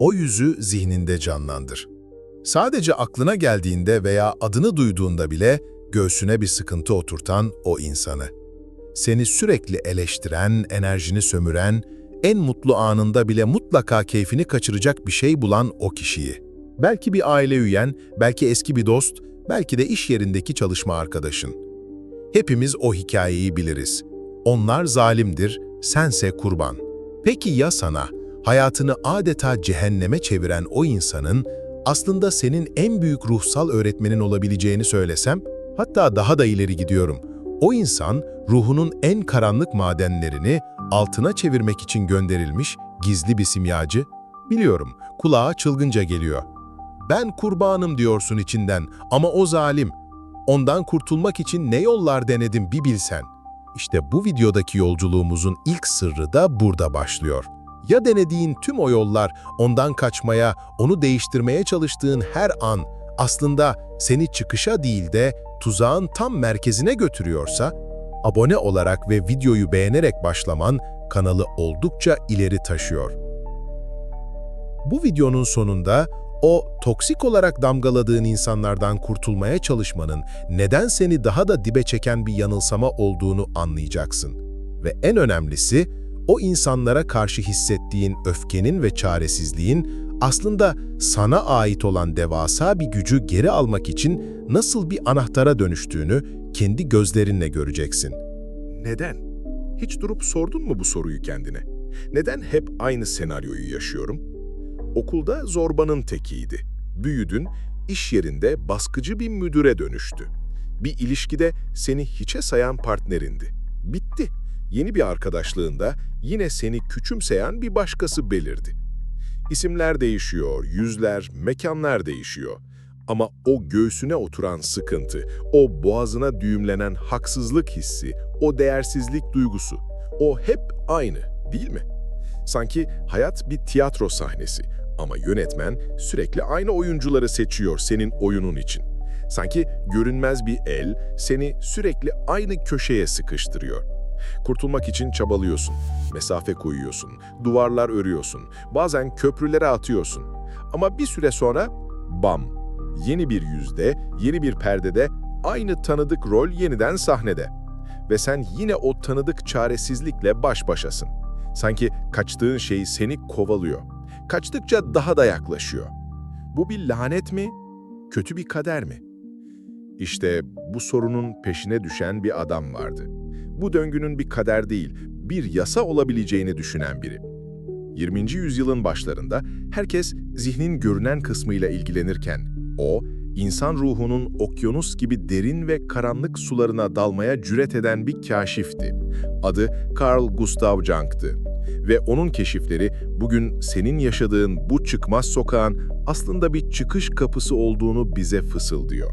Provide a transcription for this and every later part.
O yüzü zihninde canlandır. Sadece aklına geldiğinde veya adını duyduğunda bile göğsüne bir sıkıntı oturtan o insanı. Seni sürekli eleştiren, enerjini sömüren, en mutlu anında bile mutlaka keyfini kaçıracak bir şey bulan o kişiyi. Belki bir aile üyen, belki eski bir dost, belki de iş yerindeki çalışma arkadaşın. Hepimiz o hikayeyi biliriz. Onlar zalimdir, sense kurban. Peki ya sana, hayatını adeta cehenneme çeviren o insanın aslında senin en büyük ruhsal öğretmenin olabileceğini söylesem? Hatta daha da ileri gidiyorum. O insan ruhunun en karanlık madenlerini altına çevirmek için gönderilmiş gizli bir simyacı. Biliyorum, kulağa çılgınca geliyor. Ben kurbanım diyorsun içinden ama o zalim. Ondan kurtulmak için ne yollar denedim bir bilsen. İşte bu videodaki yolculuğumuzun ilk sırrı da burada başlıyor. Ya denediğin tüm o yollar ondan kaçmaya, onu değiştirmeye çalıştığın her an aslında seni çıkışa değil de tuzağın tam merkezine götürüyorsa, abone olarak ve videoyu beğenerek başlaman kanalı oldukça ileri taşıyor. Bu videonun sonunda o toksik olarak damgaladığın insanlardan kurtulmaya çalışmanın neden seni daha da dibe çeken bir yanılsama olduğunu anlayacaksın. Ve en önemlisi, o insanlara karşı hissettiğin öfkenin ve çaresizliğin aslında sana ait olan devasa bir gücü geri almak için nasıl bir anahtara dönüştüğünü kendi gözlerinle göreceksin. Neden? Hiç durup sordun mu bu soruyu kendine? Neden hep aynı senaryoyu yaşıyorum? Okulda zorbanın tekiydi. Büyüdün, iş yerinde baskıcı bir müdüre dönüştü. Bir ilişkide seni hiçe sayan partnerindi. Bitti. Yeni bir arkadaşlığında yine seni küçümseyen bir başkası belirdi. İsimler değişiyor, yüzler, mekanlar değişiyor. Ama o göğsüne oturan sıkıntı, o boğazına düğümlenen haksızlık hissi, o değersizlik duygusu, o hep aynı değil mi? Sanki hayat bir tiyatro sahnesi ama yönetmen sürekli aynı oyuncuları seçiyor senin oyunun için. Sanki görünmez bir el seni sürekli aynı köşeye sıkıştırıyor. Kurtulmak için çabalıyorsun, mesafe koyuyorsun, duvarlar örüyorsun, bazen köprülere atıyorsun. Ama bir süre sonra bam, yeni bir yüzde, yeni bir perdede aynı tanıdık rol yeniden sahnede. Ve sen yine o tanıdık çaresizlikle baş başasın. Sanki kaçtığın şey seni kovalıyor. Kaçtıkça daha da yaklaşıyor. Bu bir lanet mi? Kötü bir kader mi? İşte bu sorunun peşine düşen bir adam vardı. Bu döngünün bir kader değil, bir yasa olabileceğini düşünen biri. 20. yüzyılın başlarında herkes zihnin görünen kısmıyla ilgilenirken, o, insan ruhunun okyanus gibi derin ve karanlık sularına dalmaya cüret eden bir kaşifti. Adı Carl Gustav Jung'tı. Ve onun keşifleri bugün senin yaşadığın bu çıkmaz sokağın aslında bir çıkış kapısı olduğunu bize fısıldıyor.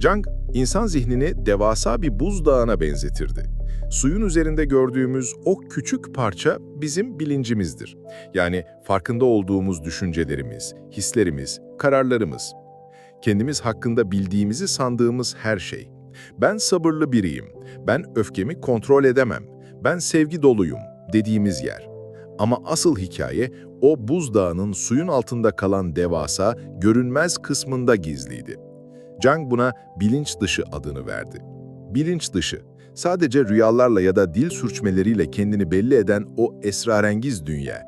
Jung, insan zihnini devasa bir buzdağına benzetirdi. Suyun üzerinde gördüğümüz o küçük parça bizim bilincimizdir. Yani farkında olduğumuz düşüncelerimiz, hislerimiz, kararlarımız. Kendimiz hakkında bildiğimizi sandığımız her şey. Ben sabırlı biriyim, ben öfkemi kontrol edemem, ben sevgi doluyum dediğimiz yer. Ama asıl hikaye o buzdağının suyun altında kalan devasa, görünmez kısmında gizliydi. Jung buna bilinç dışı adını verdi. Bilinç dışı, sadece rüyalarla ya da dil sürçmeleriyle kendini belli eden o esrarengiz dünya.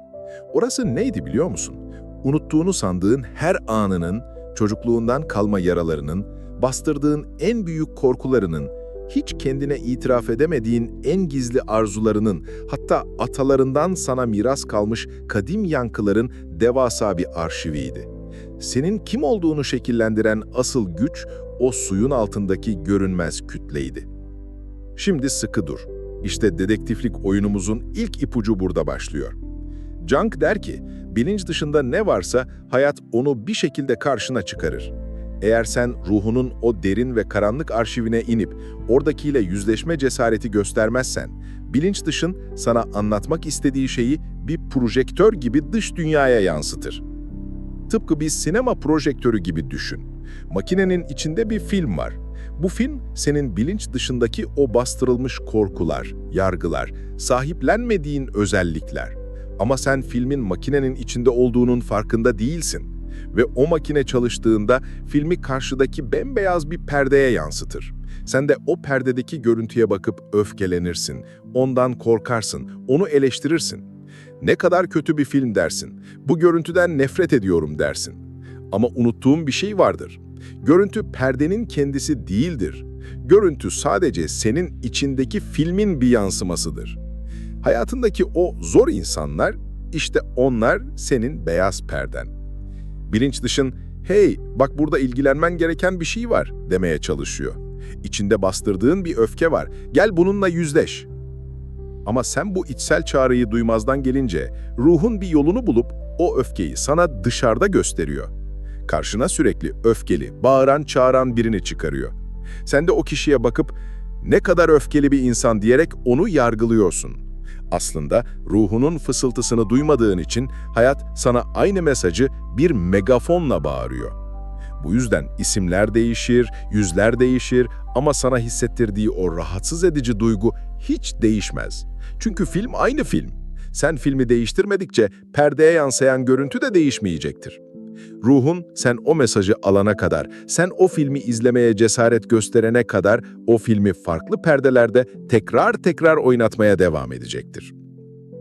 Orası neydi biliyor musun? Unuttuğunu sandığın her anının, çocukluğundan kalma yaralarının, bastırdığın en büyük korkularının, hiç kendine itiraf edemediğin en gizli arzularının, hatta atalarından sana miras kalmış kadim yankıların devasa bir arşiviydi. Senin kim olduğunu şekillendiren asıl güç o suyun altındaki görünmez kütleydi. Şimdi sıkı dur. İşte dedektiflik oyunumuzun ilk ipucu burada başlıyor. Jung der ki, bilinç dışında ne varsa hayat onu bir şekilde karşına çıkarır. Eğer sen ruhunun o derin ve karanlık arşivine inip oradakiyle yüzleşme cesareti göstermezsen, bilinç dışın sana anlatmak istediği şeyi bir projektör gibi dış dünyaya yansıtır. Tıpkı bir sinema projektörü gibi düşün. Makinenin içinde bir film var. Bu film senin bilinç dışındaki o bastırılmış korkular, yargılar, sahiplenmediğin özellikler. Ama sen filmin makinenin içinde olduğunun farkında değilsin. Ve o makine çalıştığında filmi karşıdaki bembeyaz bir perdeye yansıtır. Sen de o perdedeki görüntüye bakıp öfkelenirsin, ondan korkarsın, onu eleştirirsin. Ne kadar kötü bir film dersin, bu görüntüden nefret ediyorum dersin. Ama unuttuğum bir şey vardır. Görüntü perdenin kendisi değildir. Görüntü sadece senin içindeki filmin bir yansımasıdır. Hayatındaki o zor insanlar, işte onlar senin beyaz perden. Bilinç dışın, hey bak burada ilgilenmen gereken bir şey var demeye çalışıyor. İçinde bastırdığın bir öfke var, gel bununla yüzleş. Ama sen bu içsel çağrıyı duymazdan gelince, ruhun bir yolunu bulup o öfkeyi sana dışarıda gösteriyor. Karşına sürekli öfkeli, bağıran, çağıran birini çıkarıyor. Sen de o kişiye bakıp ne kadar öfkeli bir insan diyerek onu yargılıyorsun. Aslında ruhunun fısıltısını duymadığın için hayat sana aynı mesajı bir megafonla bağırıyor. Bu yüzden isimler değişir, yüzler değişir ama sana hissettirdiği o rahatsız edici duygu hiç değişmez. Çünkü film aynı film. Sen filmi değiştirmedikçe perdeye yansıyan görüntü de değişmeyecektir. Ruhun sen o mesajı alana kadar, sen o filmi izlemeye cesaret gösterene kadar o filmi farklı perdelerde tekrar tekrar oynatmaya devam edecektir.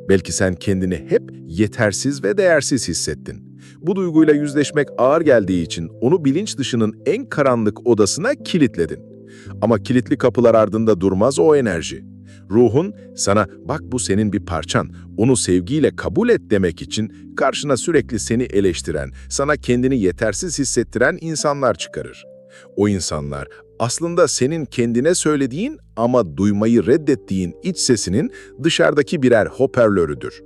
Belki sen kendini hep yetersiz ve değersiz hissettin. Bu duyguyla yüzleşmek ağır geldiği için onu bilinç dışının en karanlık odasına kilitledin. Ama kilitli kapılar ardında durmaz o enerji. Ruhun sana bak bu senin bir parçan, onu sevgiyle kabul et demek için karşına sürekli seni eleştiren, sana kendini yetersiz hissettiren insanlar çıkarır. O insanlar aslında senin kendine söylediğin ama duymayı reddettiğin iç sesinin dışarıdaki birer hoparlörüdür.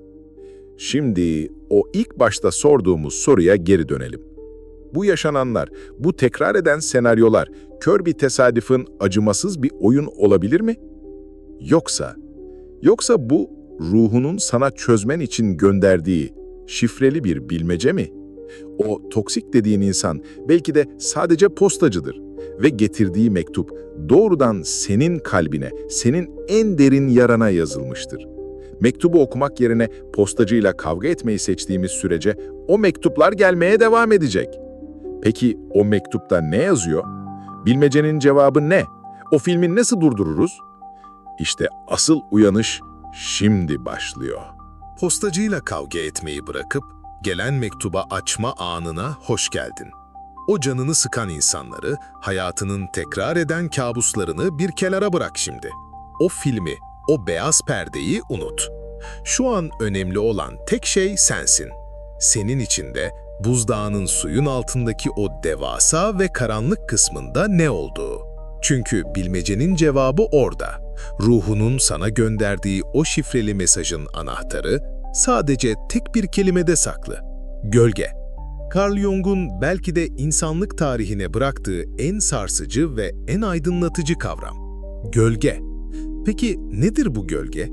Şimdi o ilk başta sorduğumuz soruya geri dönelim. Bu yaşananlar, bu tekrar eden senaryolar kör bir tesadüfün acımasız bir oyun olabilir mi? Yoksa, yoksa bu ruhunun sana çözmen için gönderdiği şifreli bir bilmece mi? O toksik dediğin insan belki de sadece postacıdır ve getirdiği mektup doğrudan senin kalbine, senin en derin yarana yazılmıştır. Mektubu okumak yerine postacıyla kavga etmeyi seçtiğimiz sürece o mektuplar gelmeye devam edecek. Peki o mektupta ne yazıyor? Bilmecenin cevabı ne? O filmi nasıl durdururuz? İşte asıl uyanış şimdi başlıyor. Postacıyla kavga etmeyi bırakıp gelen mektuba açma anına hoş geldin. O canını sıkan insanları, hayatının tekrar eden kabuslarını bir kenara bırak şimdi. O filmi, o beyaz perdeyi unut. Şu an önemli olan tek şey sensin. Senin içinde buzdağının suyun altındaki o devasa ve karanlık kısmında ne olduğu. Çünkü bilmecenin cevabı orada. Ruhunun sana gönderdiği o şifreli mesajın anahtarı sadece tek bir kelimede saklı. Gölge. Carl Jung'un belki de insanlık tarihine bıraktığı en sarsıcı ve en aydınlatıcı kavram. Gölge. Peki nedir bu gölge?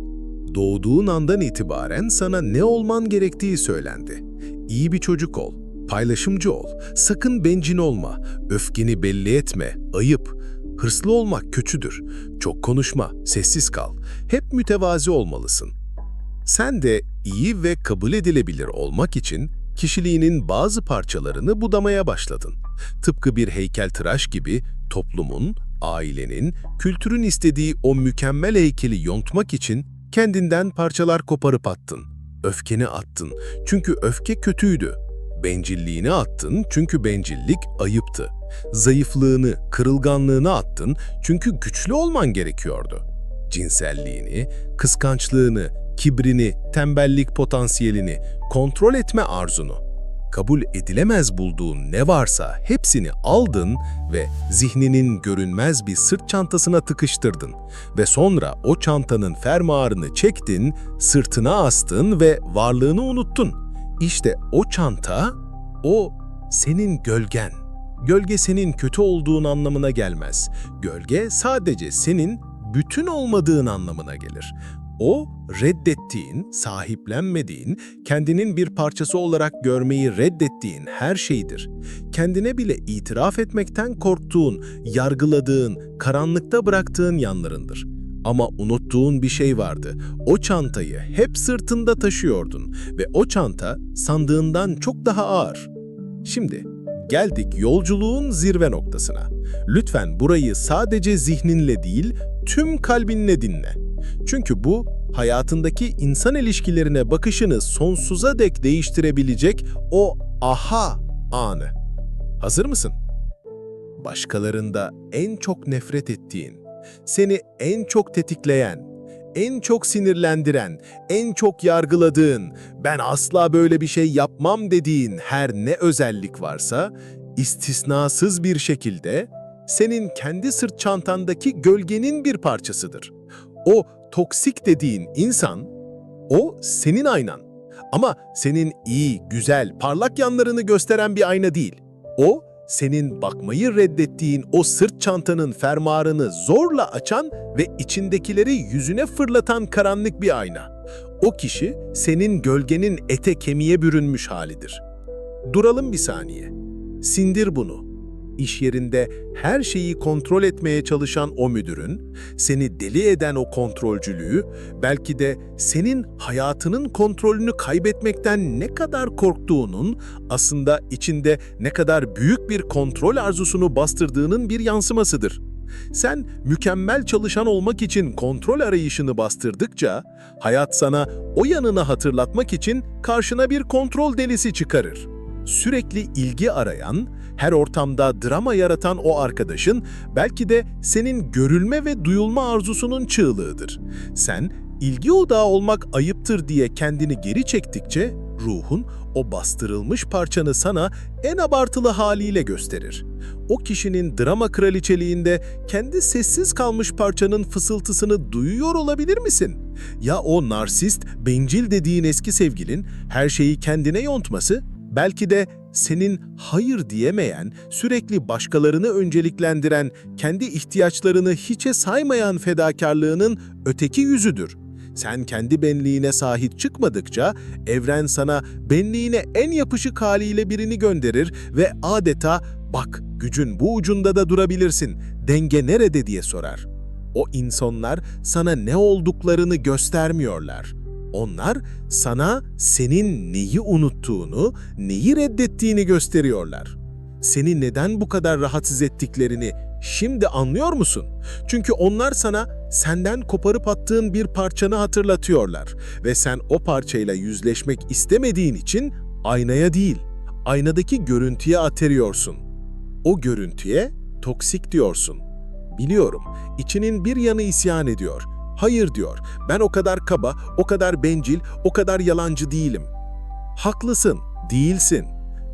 Doğduğun andan itibaren sana ne olman gerektiği söylendi. İyi bir çocuk ol, paylaşımcı ol, sakın bencin olma, öfkeni belli etme, ayıp. Hırslı olmak kötüdür. Çok konuşma, sessiz kal. Hep mütevazi olmalısın. Sen de iyi ve kabul edilebilir olmak için kişiliğinin bazı parçalarını budamaya başladın. Tıpkı bir heykeltıraş gibi toplumun, ailenin, kültürün istediği o mükemmel heykeli yontmak için kendinden parçalar koparıp attın. Öfkeni attın çünkü öfke kötüydü. Bencilliğini attın çünkü bencillik ayıptı. Zayıflığını, kırılganlığını attın çünkü güçlü olman gerekiyordu. Cinselliğini, kıskançlığını, kibrini, tembellik potansiyelini, kontrol etme arzunu, kabul edilemez bulduğun ne varsa hepsini aldın ve zihninin görünmez bir sırt çantasına tıkıştırdın ve sonra o çantanın fermuarını çektin, sırtına astın ve varlığını unuttun. İşte o çanta, o senin gölgen. Gölge senin kötü olduğun anlamına gelmez. Gölge sadece senin bütün olmadığın anlamına gelir. O, reddettiğin, sahiplenmediğin, kendinin bir parçası olarak görmeyi reddettiğin her şeydir. Kendine bile itiraf etmekten korktuğun, yargıladığın, karanlıkta bıraktığın yanlarındır. Ama unuttuğun bir şey vardı. O çantayı hep sırtında taşıyordun ve o çanta sandığından çok daha ağır. Şimdi geldik yolculuğun zirve noktasına. Lütfen burayı sadece zihninle değil, tüm kalbinle dinle. Çünkü bu hayatındaki insan ilişkilerine bakışını sonsuza dek değiştirebilecek o aha anı. Hazır mısın? Başkalarında en çok nefret ettiğin, seni en çok tetikleyen, en çok sinirlendiren, en çok yargıladığın, ben asla böyle bir şey yapmam dediğin her ne özellik varsa, istisnasız bir şekilde senin kendi sırt çantandaki gölgenin bir parçasıdır. O toksik dediğin insan, o senin aynan. Ama senin iyi, güzel, parlak yanlarını gösteren bir ayna değil. O, senin bakmayı reddettiğin o sırt çantanın fermuarını zorla açan ve içindekileri yüzüne fırlatan karanlık bir ayna. O kişi senin gölgenin ete kemiğe bürünmüş halidir. Duralım bir saniye. Sindir bunu. İş yerinde her şeyi kontrol etmeye çalışan o müdürün, seni deli eden o kontrolcülüğü, belki de senin hayatının kontrolünü kaybetmekten ne kadar korktuğunun, aslında içinde ne kadar büyük bir kontrol arzusunu bastırdığının bir yansımasıdır. Sen mükemmel çalışan olmak için kontrol arayışını bastırdıkça, hayat sana o yanını hatırlatmak için karşına bir kontrol delisi çıkarır. Sürekli ilgi arayan, her ortamda drama yaratan o arkadaşın belki de senin görülme ve duyulma arzusunun çığlığıdır. Sen ilgi odağı olmak ayıptır diye kendini geri çektikçe ruhun o bastırılmış parçanı sana en abartılı haliyle gösterir. O kişinin drama kraliçeliğinde kendi sessiz kalmış parçanın fısıltısını duyuyor olabilir misin? Ya o narsist, bencil dediğin eski sevgilin her şeyi kendine yontması belki de senin hayır diyemeyen, sürekli başkalarını önceliklendiren, kendi ihtiyaçlarını hiçe saymayan fedakarlığının öteki yüzüdür. Sen kendi benliğine sahip çıkmadıkça evren sana benliğine en yapışık haliyle birini gönderir ve adeta bak gücün bu ucunda da durabilirsin, denge nerede diye sorar. O insanlar sana ne olduklarını göstermiyorlar. Onlar sana senin neyi unuttuğunu, neyi reddettiğini gösteriyorlar. Seni neden bu kadar rahatsız ettiklerini şimdi anlıyor musun? Çünkü onlar sana senden koparıp attığın bir parçanı hatırlatıyorlar ve sen o parçayla yüzleşmek istemediğin için aynaya değil, aynadaki görüntüye ateriyorsun. O görüntüye toksik diyorsun. Biliyorum, içinin bir yanı isyan ediyor. Hayır diyor, ben o kadar kaba, o kadar bencil, o kadar yalancı değilim. Haklısın, değilsin.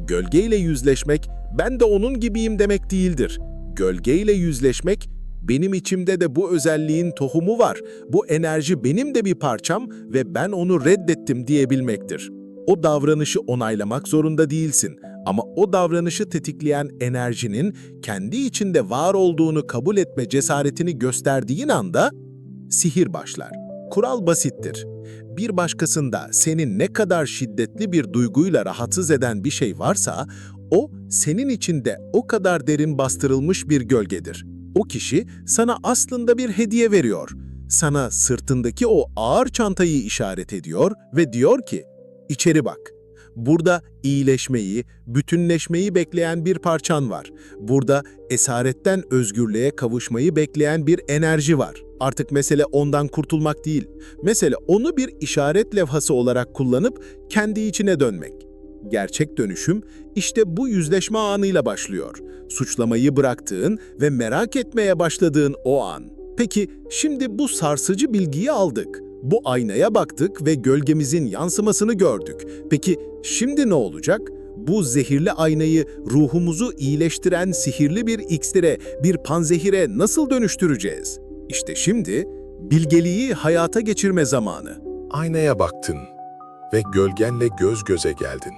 Gölgeyle yüzleşmek, ben de onun gibiyim demek değildir. Gölgeyle yüzleşmek, benim içimde de bu özelliğin tohumu var. Bu enerji benim de bir parçam ve ben onu reddettim diyebilmektir. O davranışı onaylamak zorunda değilsin ama o davranışı tetikleyen enerjinin kendi içinde var olduğunu kabul etme cesaretini gösterdiğin anda sihir başlar. Kural basittir. Bir başkasında seni ne kadar şiddetli bir duyguyla rahatsız eden bir şey varsa, o senin içinde o kadar derin bastırılmış bir gölgedir. O kişi sana aslında bir hediye veriyor. Sana sırtındaki o ağır çantayı işaret ediyor ve diyor ki, içeri bak. Burada iyileşmeyi, bütünleşmeyi bekleyen bir parçan var. Burada esaretten özgürlüğe kavuşmayı bekleyen bir enerji var. Artık mesele ondan kurtulmak değil. Mesele onu bir işaret levhası olarak kullanıp kendi içine dönmek. Gerçek dönüşüm işte bu yüzleşme anıyla başlıyor. Suçlamayı bıraktığın ve merak etmeye başladığın o an. Peki şimdi bu sarsıcı bilgiyi aldık. Bu aynaya baktık ve gölgemizin yansımasını gördük. Peki şimdi ne olacak? Bu zehirli aynayı ruhumuzu iyileştiren sihirli bir iksire, bir panzehire nasıl dönüştüreceğiz? İşte şimdi bilgeliği hayata geçirme zamanı. Aynaya baktın ve gölgenle göz göze geldin.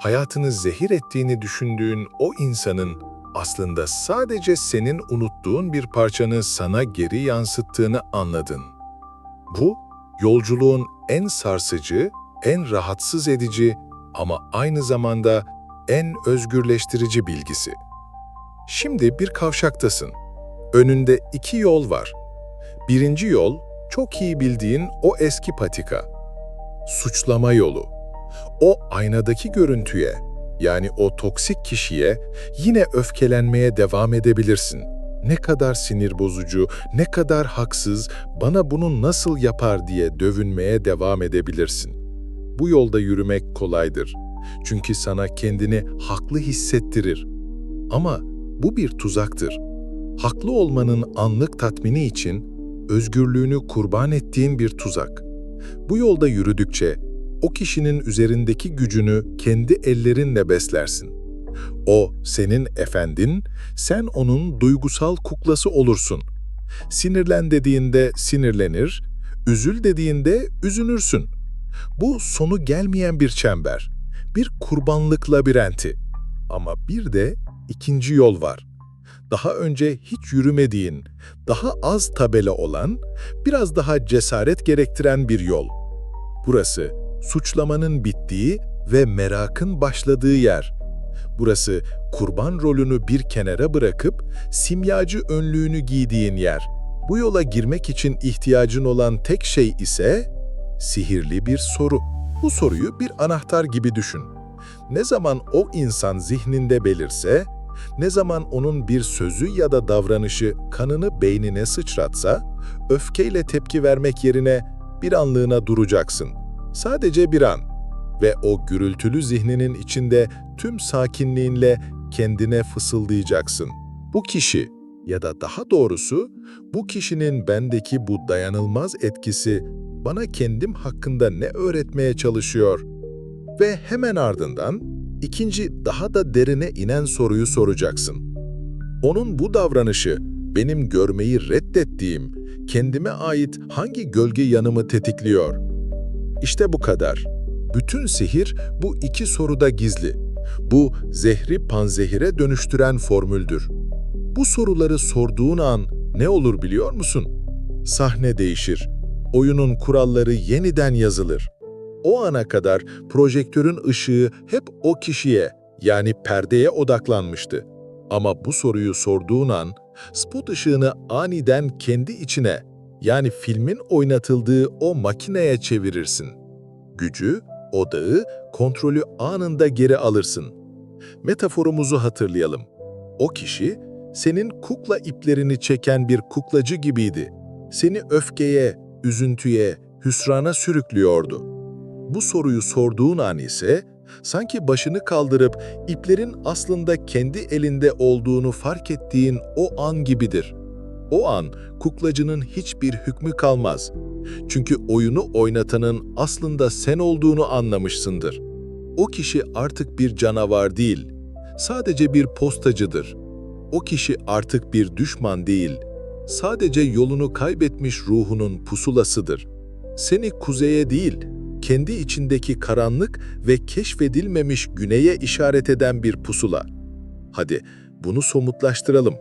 Hayatını zehir ettiğini düşündüğün o insanın aslında sadece senin unuttuğun bir parçanı sana geri yansıttığını anladın. Bu, yolculuğun en sarsıcı, en rahatsız edici ama aynı zamanda en özgürleştirici bilgisi. Şimdi bir kavşaktasın. Önünde iki yol var. Birinci yol, çok iyi bildiğin o eski patika. Suçlama yolu. O aynadaki görüntüye, yani o toksik kişiye yine öfkelenmeye devam edebilirsin. Ne kadar sinir bozucu, ne kadar haksız, bana bunu nasıl yapar diye dövünmeye devam edebilirsin. Bu yolda yürümek kolaydır. Çünkü sana kendini haklı hissettirir. Ama bu bir tuzaktır. Haklı olmanın anlık tatmini için özgürlüğünü kurban ettiğin bir tuzak. Bu yolda yürüdükçe o kişinin üzerindeki gücünü kendi ellerinle beslersin. O senin efendin, sen onun duygusal kuklası olursun. Sinirlen dediğinde sinirlenir, üzül dediğinde üzünürsün. Bu sonu gelmeyen bir çember, bir kurbanlık labirenti. Ama bir de ikinci yol var. Daha önce hiç yürümediğin, daha az tabela olan, biraz daha cesaret gerektiren bir yol. Burası suçlamanın bittiği ve merakın başladığı yer. Burası kurban rolünü bir kenara bırakıp simyacı önlüğünü giydiğin yer. Bu yola girmek için ihtiyacın olan tek şey ise sihirli bir soru. Bu soruyu bir anahtar gibi düşün. Ne zaman o insan zihninde belirse, ne zaman onun bir sözü ya da davranışı kanını beynine sıçratsa, öfkeyle tepki vermek yerine bir anlığına duracaksın. Sadece bir an. Ve o gürültülü zihninin içinde tüm sakinliğinle kendine fısıldayacaksın. Bu kişi ya da daha doğrusu bu kişinin bendeki bu dayanılmaz etkisi bana kendim hakkında ne öğretmeye çalışıyor? Ve hemen ardından ikinci daha da derine inen soruyu soracaksın. Onun bu davranışı benim görmeyi reddettiğim, kendime ait hangi gölge yanımı tetikliyor? İşte bu kadar. Bütün sihir bu iki soruda gizli. Bu zehri panzehire dönüştüren formüldür. Bu soruları sorduğun an ne olur biliyor musun? Sahne değişir. Oyunun kuralları yeniden yazılır. O ana kadar projektörün ışığı hep o kişiye yani perdeye odaklanmıştı. Ama bu soruyu sorduğun an spot ışığını aniden kendi içine yani filmin oynatıldığı o makineye çevirirsin. Gücü, odağı, kontrolü anında geri alırsın. Metaforumuzu hatırlayalım. O kişi senin kukla iplerini çeken bir kuklacı gibiydi. Seni öfkeye, üzüntüye, hüsrana sürüklüyordu. Bu soruyu sorduğun an ise sanki başını kaldırıp iplerin aslında kendi elinde olduğunu fark ettiğin o an gibidir. O an kuklacının hiçbir hükmü kalmaz. Çünkü oyunu oynatanın aslında sen olduğunu anlamışsındır. O kişi artık bir canavar değil, sadece bir postacıdır. O kişi artık bir düşman değil, sadece yolunu kaybetmiş ruhunun pusulasıdır. Seni kuzeye değil, kendi içindeki karanlık ve keşfedilmemiş güneye işaret eden bir pusula. Hadi bunu somutlaştıralım.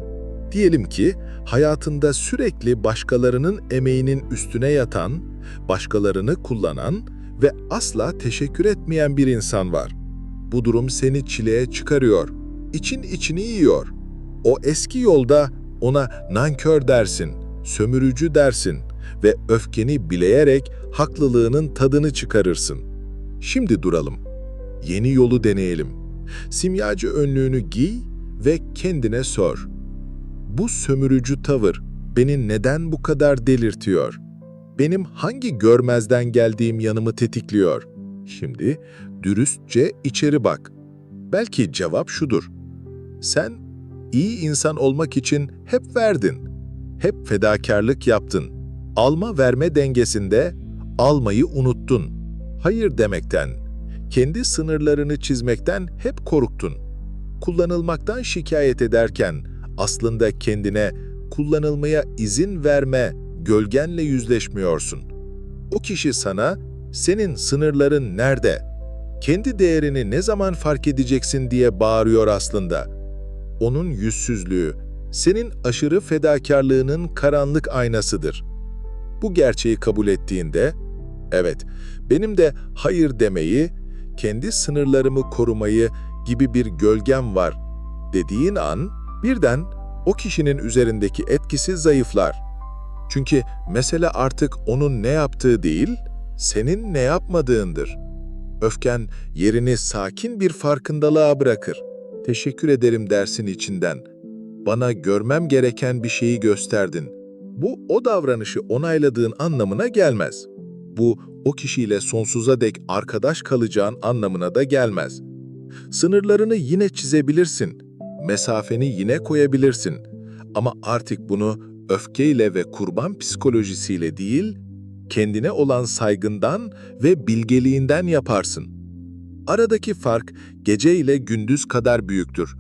Diyelim ki hayatında sürekli başkalarının emeğinin üstüne yatan, başkalarını kullanan ve asla teşekkür etmeyen bir insan var. Bu durum seni çileye çıkarıyor, için içini yiyor. O eski yolda ona nankör dersin, sömürücü dersin ve öfkeni bileyerek haklılığının tadını çıkarırsın. Şimdi duralım. Yeni yolu deneyelim. Simyacı önlüğünü giy ve kendine sor. Bu sömürücü tavır beni neden bu kadar delirtiyor? Benim hangi görmezden geldiğim yanımı tetikliyor? Şimdi dürüstçe içeri bak. Belki cevap şudur. Sen iyi insan olmak için hep verdin. Hep fedakarlık yaptın. Alma verme dengesinde almayı unuttun. Hayır demekten, kendi sınırlarını çizmekten hep korktun. Kullanılmaktan şikayet ederken aslında kendine kullanılmaya izin verme gölgenle yüzleşmiyorsun. O kişi sana senin sınırların nerede? Kendi değerini ne zaman fark edeceksin diye bağırıyor aslında. Onun yüzsüzlüğü senin aşırı fedakarlığının karanlık aynasıdır. Bu gerçeği kabul ettiğinde, evet benim de hayır demeyi, kendi sınırlarımı korumayı gibi bir gölgem var dediğin an birden o kişinin üzerindeki etkisi zayıflar. Çünkü mesele artık onun ne yaptığı değil, senin ne yapmadığındır. Öfken yerini sakin bir farkındalığa bırakır. Teşekkür ederim dersin içinden. Bana görmem gereken bir şeyi gösterdin. Bu o davranışı onayladığın anlamına gelmez. Bu o kişiyle sonsuza dek arkadaş kalacağın anlamına da gelmez. Sınırlarını yine çizebilirsin. Mesafeni yine koyabilirsin. Ama artık bunu öfkeyle ve kurban psikolojisiyle değil, kendine olan saygından ve bilgeliğinden yaparsın. Aradaki fark gece ile gündüz kadar büyüktür.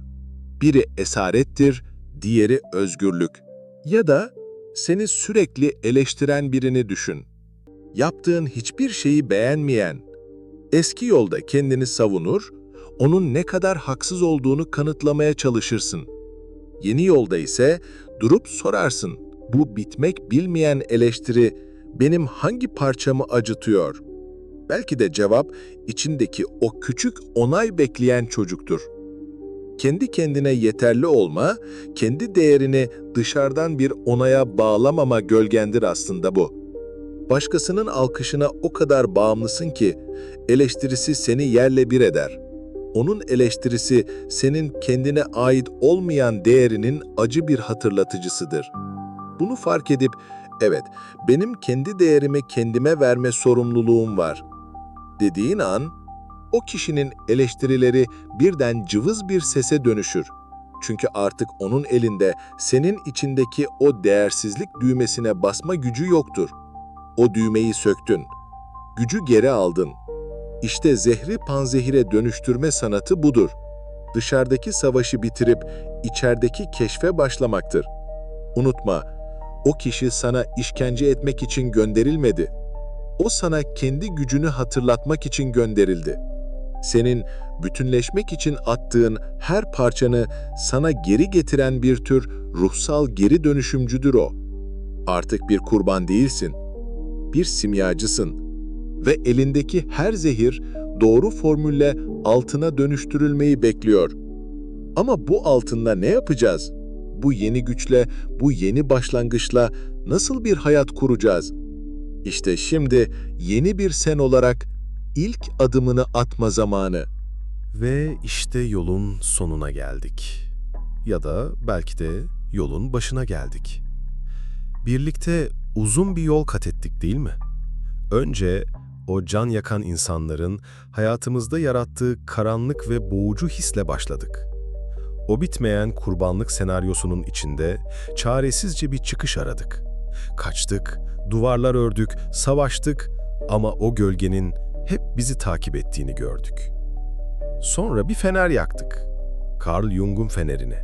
Biri esarettir, diğeri özgürlük. Ya da seni sürekli eleştiren birini düşün. Yaptığın hiçbir şeyi beğenmeyen, eski yolda kendini savunur, onun ne kadar haksız olduğunu kanıtlamaya çalışırsın. Yeni yolda ise durup sorarsın. Bu bitmek bilmeyen eleştiri benim hangi parçamı acıtıyor? Belki de cevap içindeki o küçük onay bekleyen çocuktur. Kendi kendine yeterli olma, kendi değerini dışarıdan bir onaya bağlamama gölgendir aslında bu. Başkasının alkışına o kadar bağımlısın ki eleştirisi seni yerle bir eder. Onun eleştirisi senin kendine ait olmayan değerinin acı bir hatırlatıcısıdır. Bunu fark edip, evet benim kendi değerimi kendime verme sorumluluğum var dediğin an, o kişinin eleştirileri birden cıvız bir sese dönüşür. Çünkü artık onun elinde senin içindeki o değersizlik düğmesine basma gücü yoktur. O düğmeyi söktün. Gücü geri aldın. İşte zehri panzehire dönüştürme sanatı budur. Dışarıdaki savaşı bitirip içerideki keşfe başlamaktır. Unutma, o kişi sana işkence etmek için gönderilmedi. O sana kendi gücünü hatırlatmak için gönderildi. Senin bütünleşmek için attığın her parçanı sana geri getiren bir tür ruhsal geri dönüşümcüdür o. Artık bir kurban değilsin. Bir simyacısın ve elindeki her zehir doğru formülle altına dönüştürülmeyi bekliyor. Ama bu altınla ne yapacağız? Bu yeni güçle, bu yeni başlangıçla nasıl bir hayat kuracağız? İşte şimdi yeni bir sen olarak ilk adımını atma zamanı. Ve işte yolun sonuna geldik. Ya da belki de yolun başına geldik. Birlikte uzun bir yol kat ettik değil mi? Önce o can yakan insanların hayatımızda yarattığı karanlık ve boğucu hisle başladık. O bitmeyen kurbanlık senaryosunun içinde çaresizce bir çıkış aradık. Kaçtık, duvarlar ördük, savaştık ama o gölgenin hep bizi takip ettiğini gördük. Sonra bir fener yaktık. Carl Jung'un fenerini.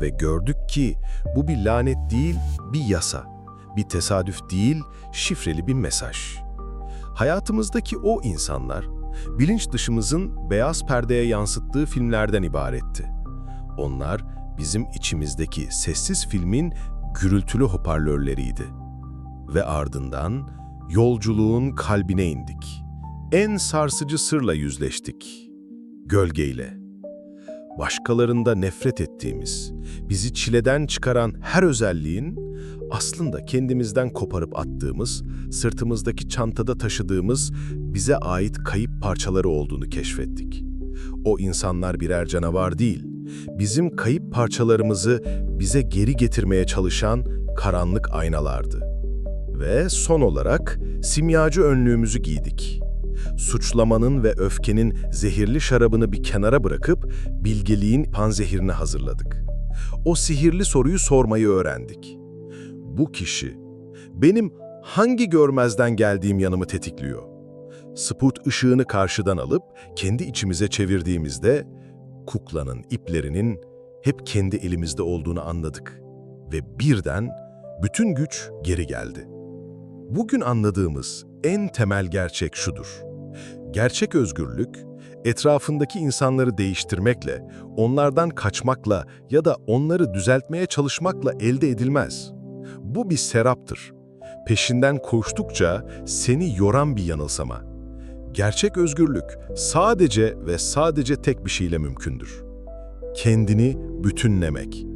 Ve gördük ki bu bir lanet değil, bir yasa. Bir tesadüf değil, şifreli bir mesaj. Hayatımızdaki o insanlar, bilinç dışımızın beyaz perdeye yansıttığı filmlerden ibaretti. Onlar bizim içimizdeki sessiz filmin gürültülü hoparlörleriydi. Ve ardından yolculuğun kalbine indik. En sarsıcı sırla yüzleştik. Gölgeyle. Başkalarında nefret ettiğimiz, bizi çileden çıkaran her özelliğin aslında kendimizden koparıp attığımız, sırtımızdaki çantada taşıdığımız bize ait kayıp parçaları olduğunu keşfettik. O insanlar birer canavar değil, bizim kayıp parçalarımızı bize geri getirmeye çalışan karanlık aynalardı. Ve son olarak simyacı önlüğümüzü giydik. Suçlamanın ve öfkenin zehirli şarabını bir kenara bırakıp bilgeliğin panzehirini hazırladık. O sihirli soruyu sormayı öğrendik. Bu kişi benim hangi görmezden geldiğim yanımı tetikliyor? Sput ışığını karşıdan alıp kendi içimize çevirdiğimizde kuklanın iplerinin hep kendi elimizde olduğunu anladık ve birden bütün güç geri geldi. Bugün anladığımız en temel gerçek şudur. Gerçek özgürlük, etrafındaki insanları değiştirmekle, onlardan kaçmakla ya da onları düzeltmeye çalışmakla elde edilmez. Bu bir seraptır. Peşinden koştukça seni yoran bir yanılsama. Gerçek özgürlük sadece ve sadece tek bir şeyle mümkündür. Kendini bütünlemek.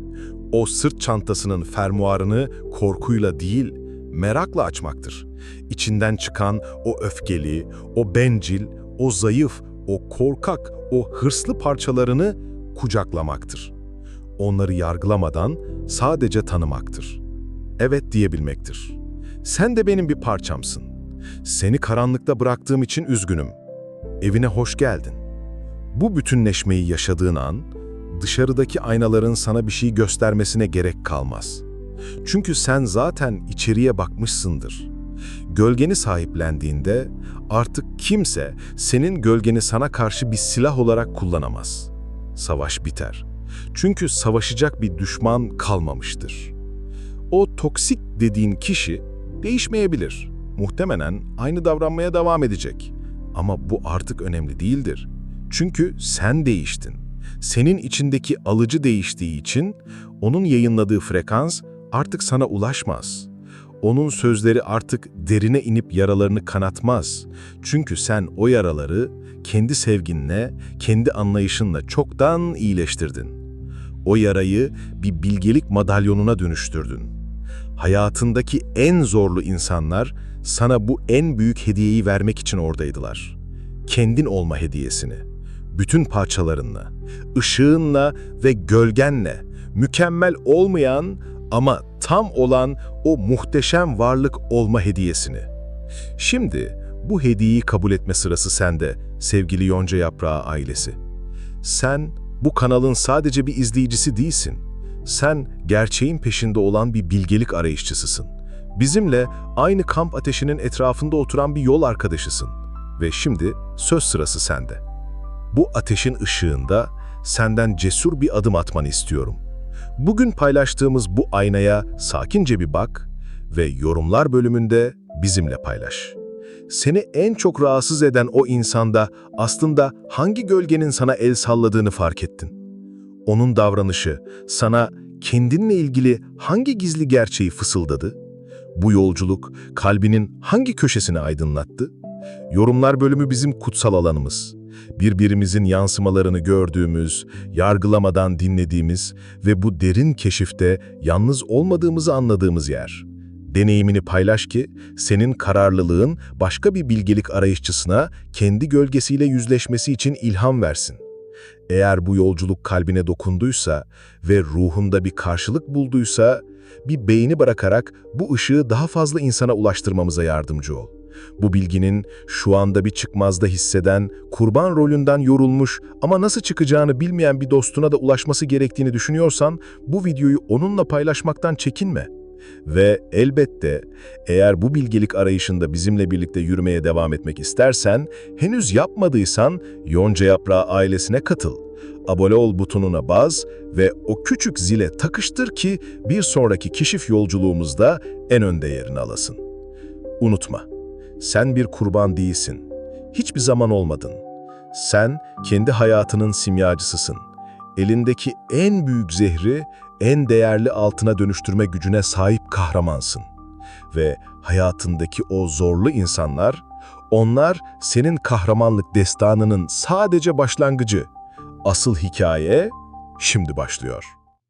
O sırt çantasının fermuarını korkuyla değil, merakla açmaktır. İçinden çıkan o öfkeli, o bencil, o zayıf, o korkak, o hırslı parçalarını kucaklamaktır. Onları yargılamadan sadece tanımaktır. Evet diyebilmektir. Sen de benim bir parçamsın. Seni karanlıkta bıraktığım için üzgünüm. Evine hoş geldin. Bu bütünleşmeyi yaşadığın an, dışarıdaki aynaların sana bir şey göstermesine gerek kalmaz. Çünkü sen zaten içeriye bakmışsındır. Gölgeni sahiplendiğinde artık kimse senin gölgeni sana karşı bir silah olarak kullanamaz. Savaş biter. Çünkü savaşacak bir düşman kalmamıştır. O toksik dediğin kişi değişmeyebilir. Muhtemelen aynı davranmaya devam edecek. Ama bu artık önemli değildir. Çünkü sen değiştin. Senin içindeki alıcı değiştiği için onun yayınladığı frekans artık sana ulaşmaz. Onun sözleri artık derine inip yaralarını kanatmaz. Çünkü sen o yaraları kendi sevginle, kendi anlayışınla çoktan iyileştirdin. O yarayı bir bilgelik madalyonuna dönüştürdün. Hayatındaki en zorlu insanlar sana bu en büyük hediyeyi vermek için oradaydılar. Kendin olma hediyesini. Bütün parçalarınla, ışığınla ve gölgenle, mükemmel olmayan ama tam olan o muhteşem varlık olma hediyesini. Şimdi bu hediyeyi kabul etme sırası sende sevgili Yonca Yaprağı ailesi. Sen bu kanalın sadece bir izleyicisi değilsin. Sen gerçeğin peşinde olan bir bilgelik arayışçısısın. Bizimle aynı kamp ateşinin etrafında oturan bir yol arkadaşısın. Ve şimdi söz sırası sende. Bu ateşin ışığında senden cesur bir adım atmanı istiyorum. Bugün paylaştığımız bu aynaya sakince bir bak ve yorumlar bölümünde bizimle paylaş. Seni en çok rahatsız eden o insanda aslında hangi gölgenin sana el salladığını fark ettin? Onun davranışı sana kendinle ilgili hangi gizli gerçeği fısıldadı? Bu yolculuk kalbinin hangi köşesini aydınlattı? Yorumlar bölümü bizim kutsal alanımız. Birbirimizin yansımalarını gördüğümüz, yargılamadan dinlediğimiz ve bu derin keşifte yalnız olmadığımızı anladığımız yer. Deneyimini paylaş ki senin kararlılığın başka bir bilgelik arayışçısına kendi gölgesiyle yüzleşmesi için ilham versin. Eğer bu yolculuk kalbine dokunduysa ve ruhunda bir karşılık bulduysa, bir beğeni bırakarak bu ışığı daha fazla insana ulaştırmamıza yardımcı ol. Bu bilginin şu anda bir çıkmazda hisseden, kurban rolünden yorulmuş ama nasıl çıkacağını bilmeyen bir dostuna da ulaşması gerektiğini düşünüyorsan bu videoyu onunla paylaşmaktan çekinme. Ve elbette eğer bu bilgelik arayışında bizimle birlikte yürümeye devam etmek istersen, henüz yapmadıysan Yonca Yaprağı ailesine katıl. Abone ol butonuna bas ve o küçük zile takıştır ki bir sonraki keşif yolculuğumuzda en önde yerini alasın. Unutma, sen bir kurban değilsin. Hiçbir zaman olmadın. Sen kendi hayatının simyacısısın. Elindeki en büyük zehri en değerli altına dönüştürme gücüne sahip kahramansın. Ve hayatındaki o zorlu insanlar, onlar senin kahramanlık destanının sadece başlangıcı. Asıl hikaye şimdi başlıyor.